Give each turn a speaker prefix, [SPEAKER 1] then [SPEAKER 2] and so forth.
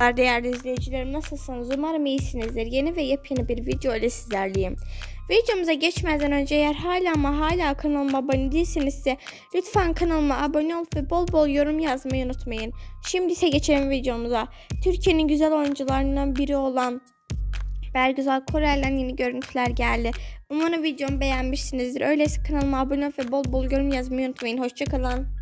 [SPEAKER 1] Değerli izleyicilerim nasılsınız? Umarım iyisinizdir. Yeni ve yepyeni bir video ile sizlerleyim. Videomuza geçmeden önce eğer hala ama hala kanalıma abone değilsinizse lütfen kanalıma abone olup ve bol bol yorum yazmayı unutmayın. Şimdi ise geçelim videomuza. Türkiye'nin güzel oyuncularından biri olan Bergüzar Korel'den yeni görüntüler geldi. Umarım videomu beğenmişsinizdir. Öyleyse kanalıma abone olup ve bol bol yorum yazmayı unutmayın. Hoşçakalın.